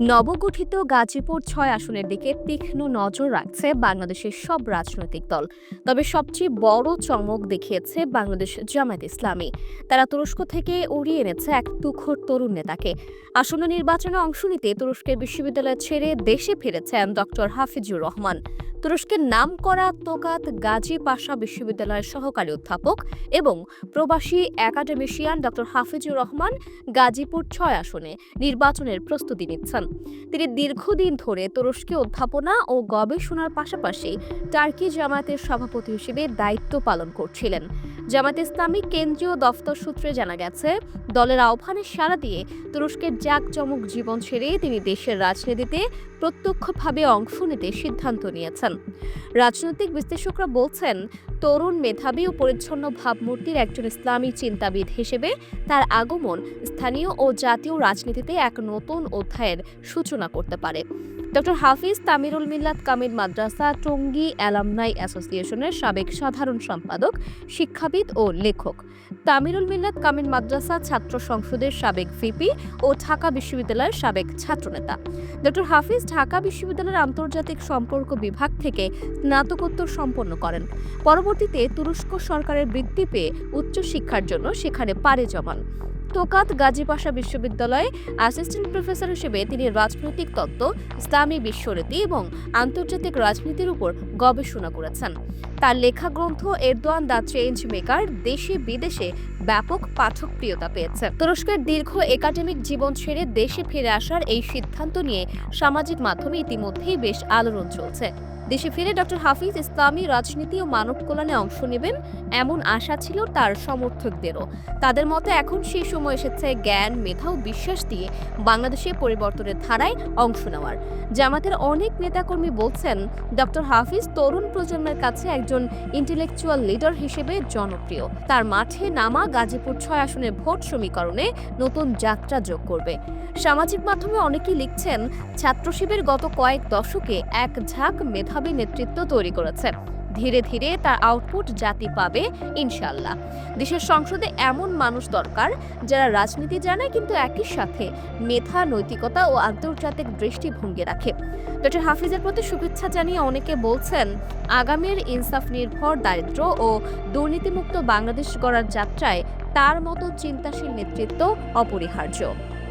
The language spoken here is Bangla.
নবগঠিত গাজীপুর ছয় আসনের দিকে তীক্ষ্ণ নজর রাখছে বাংলাদেশের সব রাজনৈতিক দল। তবে সবচেয়ে বড় চমক দেখিয়েছে বাংলাদেশ জামায়াত ইসলামী। তারা তুরস্ক থেকে উড়িয়ে এনেছে এক তুখর তরুণ নেতাকে। আসন্ন নির্বাচনে অংশ নিতে তুরস্কের বিশ্ববিদ্যালয় ছেড়ে দেশে ফিরেছেন ডক্টর হাফিজুর রহমান। তুরস্কের নাম করা তোকাত গাজী পাশা বিশ্ববিদ্যালয়ের সহকারী অধ্যাপক এবং প্রবাসী একাডেমিশিয়ান ডক্টর হাফিজুর রহমান গাজীপুর ছয় আসনে নির্বাচনের প্রস্তুতি নিচ্ছেন। তিনি দীর্ঘদিন ধরে তুরস্কে অধ্যাপনা ও গবেষণার পাশাপাশি টার্কি জামায়াতের সভাপতি হিসেবে দায়িত্ব পালন করছিলেন। জামাত ইসলামী কেন্দ্রীয় দফতর সূত্রে জানা গেছে, দলের আহ্বানে সাড়া দিয়ে তুরস্কের জাঁকজমক জীবন ছেড়ে তিনি দেশের রাজনীতিতে প্রত্যক্ষভাবে অংশ নিতে সিদ্ধান্ত নিয়েছেন। রাজনৈতিক বিশ্লেষকরা বলছেন তরুণ মেধাবী ও পরিচ্ছন্ন ভাবমূর্তির একজন ইসলামী চিন্তাবিদ হিসেবে তার আগমন স্থানীয় ও জাতীয় রাজনীতিতে এক নতুন অধ্যায়ের সূচনা করতে পারে। ডক্টর হাফিজ তামিরুল মিল্লাত কামিল মাদ্রাসা, টঙ্গী অ্যালামনাই অ্যাসোসিয়েশনের সাবেক সাধারণ সম্পাদক, শিক্ষাবিদ ও লেখক। তামিরুল মিল্লাত কামিল মাদ্রাসা ছাত্র সংসদের সাবেক ভিপি ও ঢাকা বিশ্ববিদ্যালয়ের সাবেক ছাত্রনেতা। ডক্টর হাফিজ ঢাকা বিশ্ববিদ্যালয়ের আন্তর্জাতিক সম্পর্ক বিভাগ থেকে স্নাতকোত্তর সম্পন্ন করেন। পরবর্তীতে তুরস্ক সরকারের বৃত্তি পেয়ে উচ্চশিক্ষার জন্য সেখানে পাড়ি জমান। তোকাত গাজীপাশা বিশ্ববিদ্যালয়ে অ্যাসিস্ট্যান্ট প্রফেসর হিসেবে তিনি রাজনৈতিক তত্ত্ব, ইসলামী বিশ্বরীতি এবং আন্তর্জাতিক রাজনীতির উপর গবেষণা করেছেন। তার লেখা গ্রন্থ এরদোয়ান দ্য চেঞ্জ মেকার দেশে বিদেশে ব্যাপক পাঠকপ্রিয়তা পেয়েছে। তুরস্কের দীর্ঘ একাডেমিক জীবন ছেড়ে দেশে ফিরে আসার এই সিদ্ধান্ত নিয়ে সামাজিক মাধ্যমে ইতিমধ্যেই বেশ আলোড়ন চলছে। দেশে ফিরে ডক্টর হাফিজ ইসলামী রাজনীতি ও মানব কল্যাণে অংশ নেবেন এমন আশা ছিল তার সমর্থকদেরও। তাদের মতে এখন সেই সময় এসেছে জ্ঞান, মেধা ও বিশ্বাস দিয়ে বাংলাদেশে পরিবর্তনের ধারায় অংশ নেওয়ার। জামাতের অনেক নেতাকর্মী বলছেন ডক্টর হাফিজ তরুণ প্রজন্মের কাছে একজন ইন্টেলেকচুয়াল লিডার হিসেবে জনপ্রিয়। তার মাঠে নামা গাজীপুর ছয় আসনের ভোট সমীকরণে নতুন যাত্রা যোগ করবে। সামাজিক মাধ্যমে অনেকেই লিখছেন ছাত্র শিবির গত কয়েক দশকে এক ঝাঁক মেধাবী নেতৃত্ব তৈরি করেছে ধীরে ধীরে তার আউটপুট জাতি পাবে ইনশাল্লাহ দেশের সংসদে এমন মানুষ দরকার যারা রাজনীতি জানে কিন্তু একই সাথে মেধা, নৈতিকতা ও আন্তর্জাতিক দৃষ্টিভঙ্গি রাখে। ডক্টর হাফিজের প্রতি শুভেচ্ছা জানিয়ে অনেকে বলছেন, আগামীর ইনসাফ নির্ভর দারিদ্র ও দুর্নীতিমুক্ত বাংলাদেশ গড়ার যাত্রায় তার মতো চিন্তাশীল নেতৃত্ব অপরিহার্য।